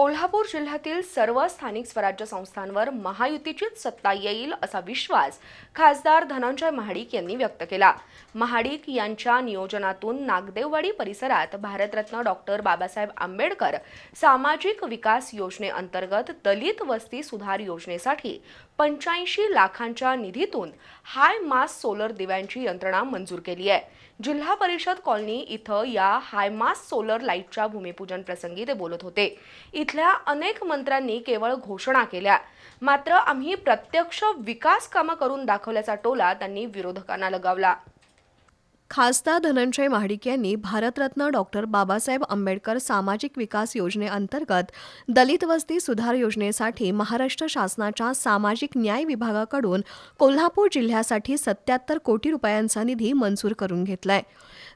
कोल्हापूर जिल्ह्यातील सर्व स्थानिक स्वराज्य संस्थांवर महायुतीचीच सत्ता येईल असा विश्वास खासदार धनंजय महाडिक यांनी व्यक्त केला. महाडिक यांच्या नियोजनातून नागदेववाडी परिसरात भारतरत्न डॉक्टर बाबासाहेब आंबेडकर सामाजिक विकास योजनेअंतर्गत दलित वस्ती सुधार योजनेसाठी पंच्याऐंशी लाखांच्या निधीतून हाय मास सोलर दिव्यांची यंत्रणा मंजूर केली आहे. जिल्हा परिषद कॉलनी इथं या हायमास सोलर लाईटच्या भूमिपूजन प्रसंगी ते बोलत होते. इथल्या अनेक मंत्र्यांनी केवळ घोषणा केल्या. मात्र आम्ही प्रत्यक्ष विकास कामं करून दाखवल्याचा टोला त्यांनी विरोधकांना लगावला. खासदार धनंजय महाडिक यांनी भारतरत्न डॉक्टर बाबासाहेब आंबेडकर सामाजिक विकास योजनेअंतर्गत दलित वस्ती सुधार योजनेसाठी महाराष्ट्र शासनाच्या सामाजिक न्याय विभागाकडून कोल्हापूर जिल्ह्यासाठी सत्याहत्तर कोटी रुपयांचा निधी मंजूर करून घेतलाय.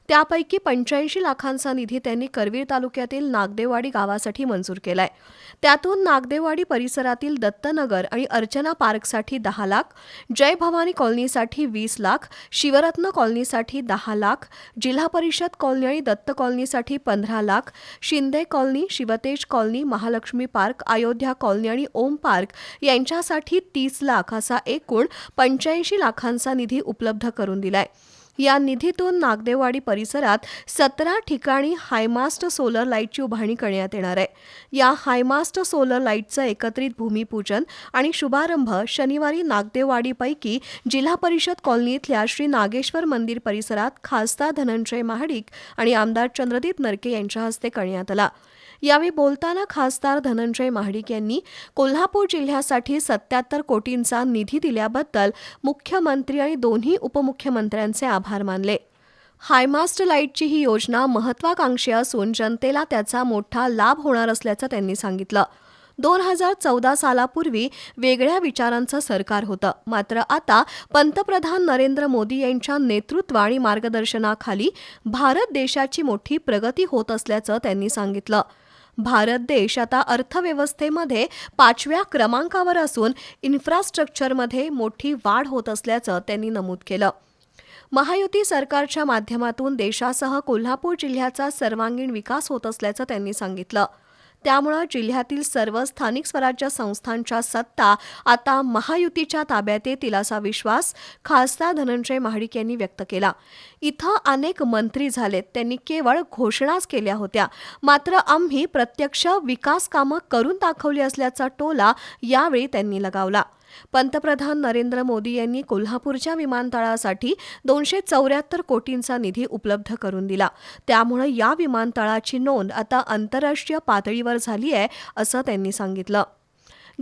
त्यापैकी पंच्याऐंशी लाखांचा निधी त्यांनी करवीर तालुक्यातील नागदेववाडी गावासाठी मंजूर केलाय. त्यातून नागदेववाडी परिसरातील दत्तनगर आणि अर्चना पार्कसाठी दहा लाख जय भवानी कॉलनीसाठी वीस लाख शिवरत्न कॉलनीसाठी दहा लाख जिल्हा परिषद कॉलनी आणि दत्त कॉलनीसाठी पंधरा lakh Shinde colony Shivtej colony Mahalakshmi park Ayodhya colony आणि ओम पार्क यांच्यासाठी तीस लाख असा एकूण पंच्याऐंशी लाखांचा निधी उपलब्ध करून दिलाय. या निधीतून नागदेववाडी परिसरात सतरा ठिकाणी हायमास्ट सोलर लाईटची उभारणी करण्यात येणार आहे. या हायमास्ट सोलर लाईटचं एकत्रित भूमिपूजन आणि शुभारंभ शनिवारी नागदेववाडीपैकी जिल्हा परिषद कॉलनी इथल्या श्री नागेश्वर मंदिर परिसरात खासदार धनंजय महाडिक आणि आमदार चंद्रदीप नरके यांच्या हस्ते करण्यात आला. यावेळी बोलताना खासदार धनंजय महाडिक यांनी कोल्हापूर जिल्ह्यासाठी सत्याहत्तर कोटींचा निधी दिल्याबद्दल मुख्यमंत्री आणि दोन्ही उपमुख्यमंत्र्यांचे आभार मानले. हायमास्ट लाईटची ही योजना महत्वाकांक्षी असून जनतेला त्याचा मोठा लाभ होणार असल्याचं त्यांनी सांगितलं. दोन हजार चौदा सालापूर्वी वेगळ्या विचारांचं सरकार होतं. मात्र आता पंतप्रधान नरेंद्र मोदी यांच्या नेतृत्व आणि मार्गदर्शनाखाली भारत देशाची मोठी प्रगती होत असल्याचं त्यांनी सांगितलं. भारत देश आता अर्थव्यवस्थेमध्ये पाचव्या क्रमांकावर असून इन्फ्रास्ट्रक्चरमध्ये मोठी वाढ होत असल्याचं त्यांनी नमूद केलं. महायुती सरकारच्या माध्यमातून देशासह कोल्हापूर जिल्ह्याचा सर्वांगीण विकास होत असल्याचं त्यांनी सांगितलं. त्यामुळं जिल्ह्यातील सर्व स्थानिक स्वराज्य संस्थांच्या सत्ता आता महायुतीच्या ताब्यात येतील असा विश्वास खासदार धनंजय महाडिक यांनी व्यक्त केला. इथं अनेक मंत्री झालेत. त्यांनी केवळ घोषणाच केल्या होत्या. मात्र आम्ही प्रत्यक्ष विकास कामं करून दाखवली असल्याचा टोला यावेळी त्यांनी लगावला. पंतप्रधान नरेंद्र मोदी यांनी कोल्हापूरच्या विमानतळासाठी दोनशे चौऱ्याहत्तर कोटींचा निधी उपलब्ध करून दिला. त्यामुळे या विमानतळाची नोंद आता आंतरराष्ट्रीय पातळीवर झाली आहे असं त्यांनी सांगितलं.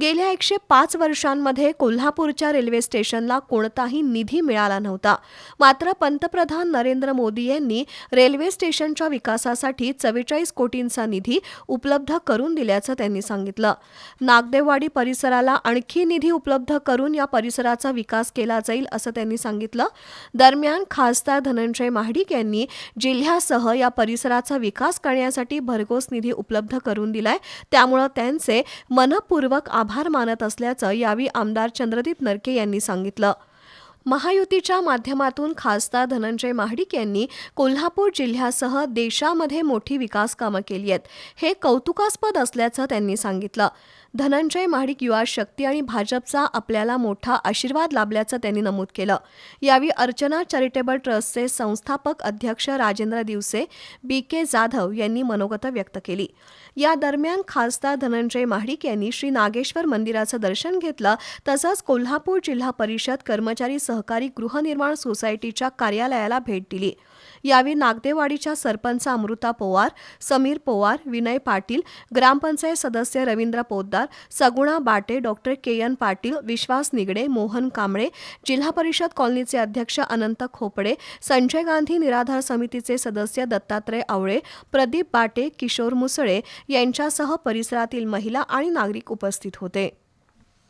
गेल्या एकशे पाच वर्षांमध्ये कोल्हापूरच्या रेल्वे स्टेशनला कोणताही निधी मिळाला नव्हता. मात्र पंतप्रधान नरेंद्र मोदी यांनी रेल्वे स्टेशनच्या विकासासाठी चव्वेचाळीस कोटींचा निधी उपलब्ध करून दिल्याचं त्यांनी सांगितलं. नागदेववाडी परिसराला आणखी निधी उपलब्ध करून या परिसराचा विकास केला जाईल असं त्यांनी सांगितलं. दरम्यान खासदार धनंजय महाडिक यांनी जिल्ह्यासह या परिसराचा विकास करण्यासाठी भरघोस निधी उपलब्ध करून दिलाय. त्यामुळं त्यांचे मनपूर्वक आभार मानत असल्याचं यावेळी आमदार चंद्रदीप नरके यांनी सांगितलं. महायुतीच्या माध्यमातून खासदार धनंजय महाडिक यांनी कोल्हापूर जिल्ह्यासह देशामध्ये मोठी विकास कामं केली आहेत. हे कौतुकास्पद असल्याचं त्यांनी सांगितलं. धनंजय महाडिक युवा शक्ती आणि भाजपचा आपल्याला मोठा आशीर्वाद लाभल्याचं त्यांनी नमूद केलं. यावेळी अर्चना चॅरिटेबल ट्रस्टचे संस्थापक अध्यक्ष राजेंद्र दिवसे बी के जाधव यांनी मनोगत व्यक्त केली. या दरम्यान खासदार धनंजय महाडिक यांनी श्री नागेश्वर मंदिराचं दर्शन घेतलं तसंच कोल्हापूर जिल्हा परिषद कर्मचारी सहकारी गृहनिर्माण सोसायटीच्या कार्यालयाला भेट दिली. यावेळी नागदेवाडीच्या सरपंच अमृता पोवार समीर पोवार विनय पाटील ग्रामपंचायत सदस्य Ravindra Poddar Saguna Bate doctor K N Patil Vishwas Nigade Mohan Kamble जिल्हा परिषद कॉलनीचे अध्यक्ष अनंत खोपडे संजय गांधी निराधार समितीचे सदस्य दत्तात्रय आवळे प्रदीप बाटे किशोर मुसळे यांच्यासह परिसरातील महिला आणि नागरिक उपस्थित होते.